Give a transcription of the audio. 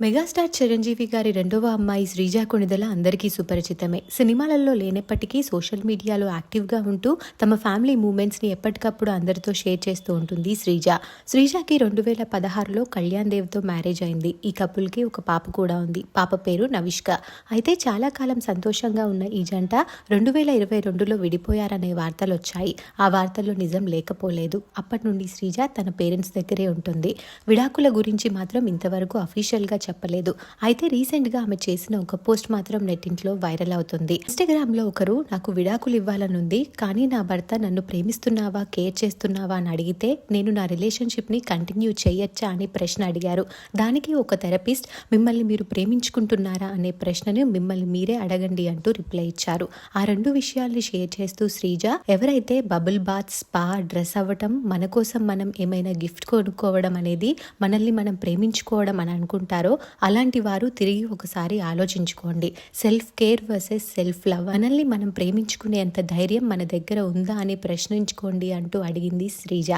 Megastar Chiranjeevi గారి రెండవ అమ్మాయి శ్రీజా కొణిదల అందరికీ సుపరిచితమే. సినిమాలలో లేనప్పటికీ సోషల్ మీడియాలో యాక్టివ్గా ఉంటూ తమ ఫ్యామిలీ మూమెంట్స్ని ఎప్పటికప్పుడు అందరితో షేర్ చేస్తూ ఉంటుంది శ్రీజ. శ్రీజాకి రెండు వేల పదహారులో కళ్యాణ్ దేవ్తో మ్యారేజ్ అయింది. ఈ కపుల్కి ఒక పాప కూడా ఉంది. పాప పేరు నవిష్క. అయితే చాలా కాలం సంతోషంగా ఉన్న ఈ జంట రెండు వేల ఇరవై రెండులో విడిపోయారనే వార్తలు వచ్చాయి. ఆ వార్తల్లో నిజం లేకపోలేదు. అప్పటి నుండి శ్రీజ తన పేరెంట్స్ దగ్గరే ఉంటుంది. విడాకుల గురించి మాత్రం ఇంతవరకు అఫీషియల్గా చెప్పలేదు. అయితే రీసెంట్గా ఆమె చేసిన ఒక పోస్ట్ మాత్రం నెట్టింట్లో వైరల్ అవుతుంది. ఇన్స్టాగ్రామ్లో ఒకరు నాకు విడాకులు ఇవ్వాలనుంది కానీ నా భర్త నన్ను ప్రేమిస్తున్నావా కేర్ చేస్తున్నావా అని అడిగితే నేను నా రిలేషన్షిప్ని కంటిన్యూ చేయొచ్చా? అని ప్రశ్న అడిగారు. దానికి ఒక థెరపిస్ట్ మిమ్మల్ని మీరు ప్రేమించుకుంటున్నారా? అనే ప్రశ్నను మిమ్మల్ని మీరే అడగండి అంటూ రిప్లై ఇచ్చారు. ఆ రెండు విషయాల్ని షేర్ చేస్తూ శ్రీజ ఎవరైతే బబుల్ బాత్ స్పా డ్రెస్ అవ్వటం మన కోసం మనం ఏమైనా గిఫ్ట్ కొనుక్కోవడం అనేది మనల్ని మనం ప్రేమించుకోవడం అని అనుకుంటారో అలాంటి వారు తిరిగి ఒకసారి ఆలోచించుకోండి. Self care versus self love మనల్ని మనం ప్రేమించుకునేంత ధైర్యం మన దగ్గర ఉందా అని ప్రశ్నించుకోండి అంటూ అడిగింది శ్రీజ.